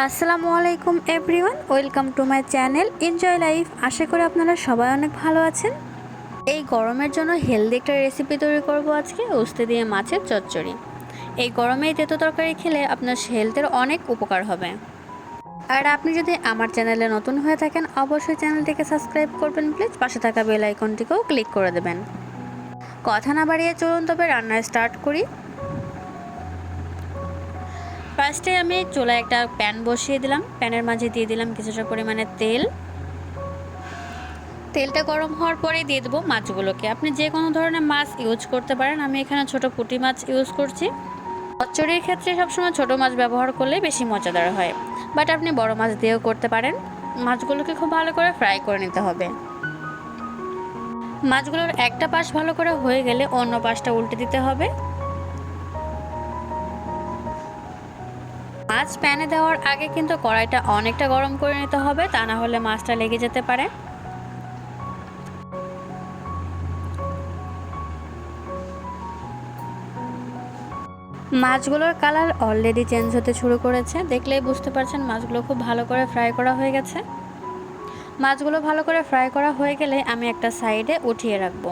আসসালামু আলাইকুম everyone, welcome to my channel enjoy life. আশা করি আপনারা সবাই অনেক ভালো আছেন। এই গরমের জন্য হেলদি একটা রেসিপি তৈরি করব আজকে, উস্তে দিয়ে মাছের চচ্চড়ি। এই গরমে তেতো তরকারি খেলে আপনার হেলথের অনেক উপকার হবে। আর আপনি যদি আমার চ্যানেলে নতুন হয়ে থাকেন, অবশ্যই চ্যানেলটিকে সাবস্ক্রাইব করবেন প্লিজ পাশে থাকা বেল আইকনটিকেও ক্লিক করে দেবেন। কথা না বাড়িয়ে চলুন তবে রান্না স্টার্ট করি। ফার্স্টে আমি চুলায় একটা প্যান বসিয়ে দিলাম। প্যানের মাঝে দিয়ে দিলাম কিছুটা পরিমাণে তেল। তেলটা গরম হওয়ার পরে দিয়ে দেবো মাছগুলোকে। আপনি যে কোনো ধরনের মাছ ইউজ করতে পারেন। আমি এখানে ছোট পুঁটি মাছ ইউজ করছি। চচ্চড়ির ক্ষেত্রে সবসময় ছোট মাছ ব্যবহার করলে বেশি মজাদার হয়। বাট আপনি বড় মাছ দিয়েও করতে পারেন। মাছগুলোকে খুব ভালো করে ফ্রাই করে নিতে হবে। মাছগুলোর একটা পাশ ভালো করে হয়ে গেলে অন্য পাশটা উল্টে দিতে হবে। মাছ প্যানে দেওয়ার আগে কিন্তু কড়াইটা অনেকটা গরম করে নিতে হবে, তা না হলে মাছটা লেগে যেতে পারে। মাছগুলোর কালার অলরেডি চেঞ্জ হতে শুরু করেছে। দেখলেই বুঝতে পারছেন মাছগুলো খুব ভালো করে ফ্রাই করা হয়ে গেছে। মাছগুলো ভালো করে ফ্রাই করা হয়ে গেলে আমি একটা সাইডে উঠিয়ে রাখব।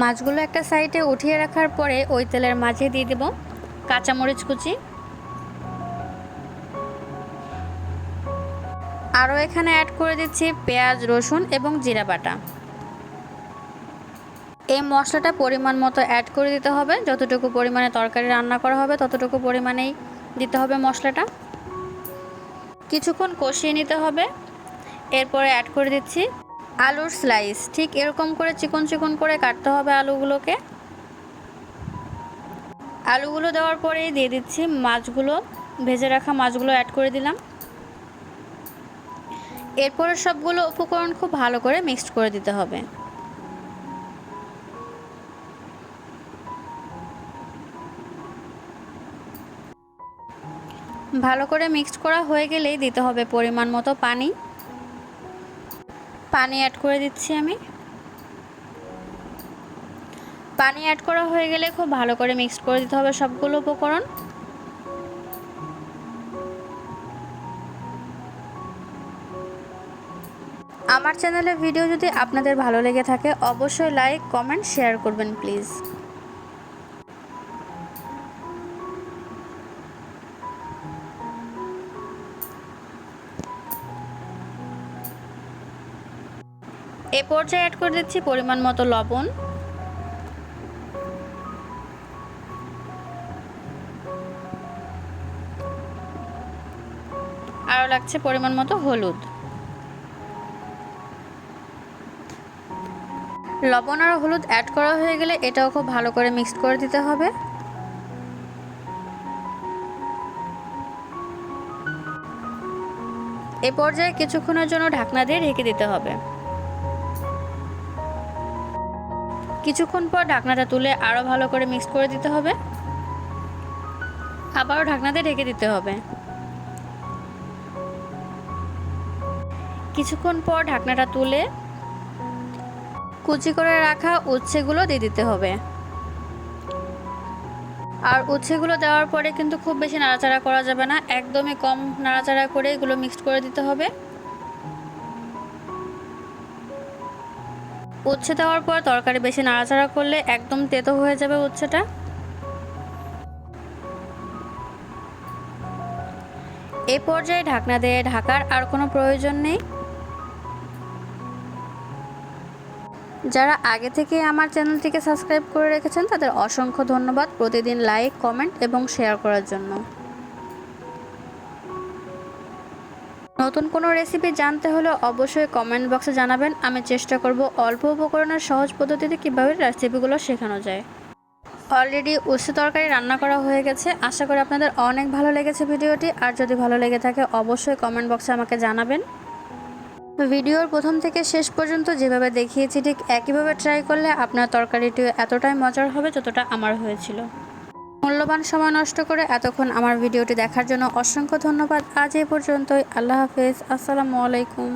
মাছগুলো একটা সাইডে উঠিয়ে রাখার পরে ওই তেলের মাঝে দিয়ে দেব কাঁচামরিচ কুচি। আরও এখানে অ্যাড করে দিচ্ছি পেঁয়াজ, রসুন এবং জিরা বাটা। এই মশলাটা পরিমাণ মতো অ্যাড করে দিতে হবে। যতটুকু পরিমাণে তরকারি রান্না করা হবে, ততটুকু পরিমাণেই দিতে হবে মশলাটা। কিছুক্ষণ কষিয়ে নিতে হবে। এরপরে অ্যাড করে দিচ্ছি আলুর স্লাইস ঠিক এরকম করে চিকন চিকন করে কাটতে হবে আলুগুলোকে। আলুগুলো দেওয়ার পরেই দিয়ে দিচ্ছি মাছগুলো, ভেজে রাখা মাছগুলো অ্যাড করে দিলাম। এরপরে সবগুলো উপকরণ খুব ভালো করে মিক্সড করে দিতে হবে। ভালো করে মিক্সড করা হয়ে গেলেই দিতে হবে পরিমাণ মতো পানি। পানি অ্যাড করে দিচ্ছি আমি। পানি অ্যাড করা হয়ে গেলে খুব ভালো করে মিক্সড করে দিতে হবে সবগুলো উপকরণ। আমার চ্যানেলে ভিডিও যদি আপনাদের ভালো লেগে থাকে, অবশ্যই লাইক কমেন্ট শেয়ার করবেন প্লিজ এ পর্যায়ে অ্যাড করে দিচ্ছি পরিমাণ মতো লবণ। আরও লাগছে পরিমাণ মতো হলুদ। লবণ আর হলুদ অ্যাড করা হয়ে গেলে এটাও খুব ভালো করে মিক্সড করে দিতে হবে। এ পর্যায়ে কিছুক্ষণের জন্য ঢাকনা দিয়ে ঢেকে দিতে হবে। কিছুক্ষণ পর ঢাকনাটা তুলে আরও ভালো করে মিক্স করে দিতে হবে। আবারও ঢাকনাতে ঢেকে দিতে হবে। কিছুক্ষণ পর ঢাকনাটা তুলে কুচি করে রাখা উচ্ছেগুলো দিয়ে দিতে হবে। আর উচ্ছেগুলো দেওয়ার পরে কিন্তু খুব বেশি নাড়াচাড়া করা যাবে না। একদমই কম নাড়াচাড়া করে এগুলো মিক্সড করে দিতে হবে। উচ্ছে দেওয়ার পর তরকারি বেশি নাড়াচাড়া করলে একদম তেতো হয়ে যাবে উচ্ছেটা। এ পর্যায়ে ঢাকনা দিয়ে ঢাকার আর কোনো প্রয়োজন নেই। যারা আগে থেকে আমার চ্যানেলটিকে সাবস্ক্রাইব করে রেখেছেন, তাদের অসংখ্য ধন্যবাদ প্রতিদিন লাইক, কমেন্ট এবং শেয়ার করার জন্য। নতুন কোনো রেসিপি জানতে হলে অবশ্যই কমেন্ট বক্সে জানাবেন। আমি চেষ্টা করব অল্প উপকরণের সহজ পদ্ধতিতে কীভাবে রেসিপিগুলো শেখানো যায়। অলরেডি উচ্চ তরকারি রান্না করা হয়ে গেছে। আশা করি আপনাদের অনেক ভালো লেগেছে ভিডিওটি। আর যদি ভালো লেগে থাকে, অবশ্যই কমেন্ট বক্সে আমাকে জানাবেন। ভিডিওর প্রথম থেকে শেষ পর্যন্ত যেভাবে দেখিয়েছি, ঠিক একইভাবে ট্রাই করলে আপনার তরকারিটি এতটাই মজার হবে যতটা আমার হয়েছিল। মূল্যবান সময় নষ্ট করে এতক্ষণ আমার ভিডিওটি দেখার জন্য অসংখ্য ধন্যবাদ। আজ এ পর্যন্তই। আল্লাহ হাফেজ। আসসালামু আলাইকুম।